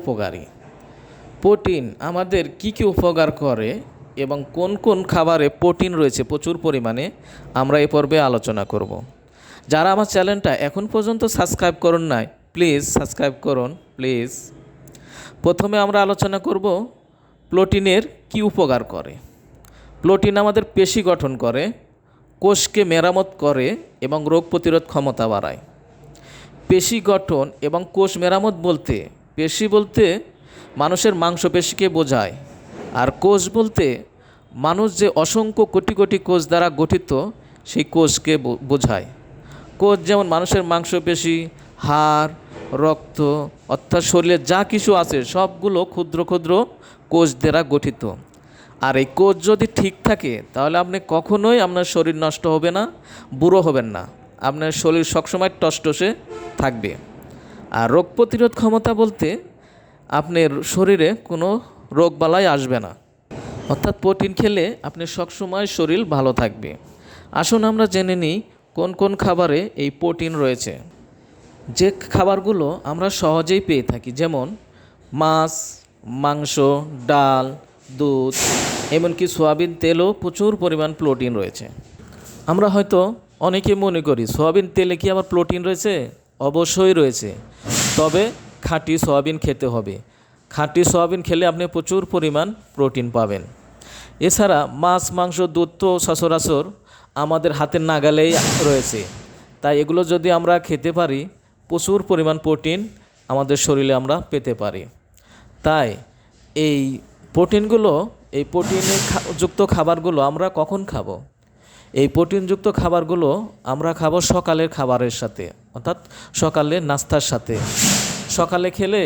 উপকারী। প্রোটিন আমাদের কি কি উপকার করে এবং কোন কোন খাবারে প্রোটিন রয়েছে প্রচুর পরিমাণে, আমরা এ পর্বে আলোচনা করব। যারা আমার চ্যানেলটা এখন পর্যন্ত সাবস্ক্রাইব করুন নাই, প্লিজ সাবস্ক্রাইব করুন, প্লিজ। প্রথমে আমরা আলোচনা করব প্রোটিনের কি উপকার করে। প্রোটিন আমাদের পেশি গঠন করে, কোষকে মেরামত করে এবং রোগ প্রতিরোধ ক্ষমতা বাড়ায়। পেশি গঠন এবং কোষ মেরামত বলতে পেশি বলতে মানুষের মাংসপেশিকে বোঝায়, আর কোষ বলতে মানুষ যে অসংখ্য কোটি কোটি কোষ দ্বারা গঠিত, সেই কোষকে বোঝায়। কোষ যেমন মানুষের মাংসপেশি, হাড়, রক্ত, অর্থাৎ শরীরে যা কিছু আছে, সবগুলো ক্ষুদ্র ক্ষুদ্র কোষ দ্বারা গঠিত। আর এই কোষ যদি ঠিক থাকে, তাহলে আপনি কখনোই আপনার শরীর নষ্ট হবে না, বুড়ো হবেন না। আপনার শরীর সবসময় টসটসে থাকবে। আর রোগ প্রতিরোধ ক্ষমতা বলতে আপনার শরীরে কোনো রোগবালাই আসবে না। অর্থাৎ প্রোটিন খেলে আপনি সবসময় শরীর ভালো থাকবে। আসুন আমরা জেনে নিই কোন কোন খাবারে এই প্রোটিন রয়েছে। যে খাবারগুলো আমরা সহজেই পেয়ে থাকি, যেমন মাছ, মাংস, ডাল, দুধ, এমনকি সয়াবিন তেলও প্রচুর পরিমাণ প্রোটিন রয়েছে। আমরা হয়তো অনেকে মনে করি, সয়াবিন তেলে কি আবার প্রোটিন রয়েছে? অবশ্যই রয়েছে। তবে খাঁটি সয়াবিন খেতে হবে। খাঁটি সয়াবিন খেলে আপনি প্রচুর পরিমাণ প্রোটিন পাবেন। এছাড়া মাছ, মাংস, দুধ তো সচরাচর আমাদের হাতের নাগালেই রয়েছে। তাই এগুলো যদি আমরা খেতে পারি, প্রচুর পরিমাণ প্রোটিন আমাদের শরীরে আমরা পেতে পারি। তাই এই প্রোটিনগুলো, এই প্রোটিনে যুক্ত খাবারগুলো আমরা কখন খাব? এই প্রোটিনযুক্ত খাবারগুলো আমরা খাব সকালের খাবারের সাথে। অর্থাৎ সকালে নাস্তার সাথে। সকালে খেলে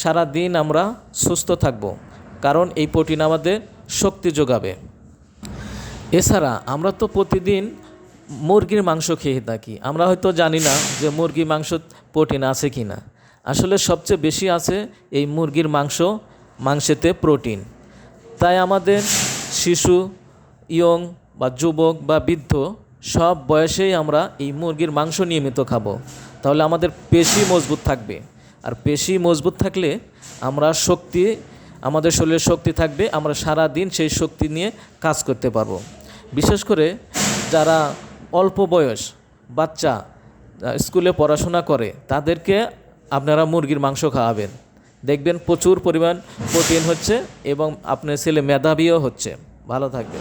সারা দিন আমরা সুস্থ থাকব, কারণ এই প্রোটিন আমাদের শক্তি যোগাবে। এছাড়া আমরা তো প্রতিদিন মুরগির মাংস খেয়ে থাকি। আমরা হয়তো জানি না যে মুরগির মাংস প্রোটিন আছে কি না আসলে সবচেয়ে বেশি আছে এই মুরগির মাংস, মাংসেতে প্রোটিন। তাই আমাদের শিশু, ইয়ং বা যুবক বা বৃদ্ধ সব বয়সেই আমরা এই মুরগির মাংস নিয়মিত খাব। তাহলে আমাদের পেশি মজবুত থাকবে। আর পেশি মজবুত থাকলে আমরা শক্তি, আমাদের শরীরে শক্তি থাকবে, আমরা সারা দিন সেই শক্তি নিয়ে কাজ করতে পারব। বিশেষ করে যারা অল্প বয়স বাচ্চা স্কুলে পড়াশোনা করে, তাদেরকে আপনারা মুরগির মাংস খাওয়াবেন। দেখবেন প্রচুর পরিমাণ প্রোটিন হচ্ছে এবং আপনার ছেলে মেধাবীও হচ্ছে। ভালো থাকবে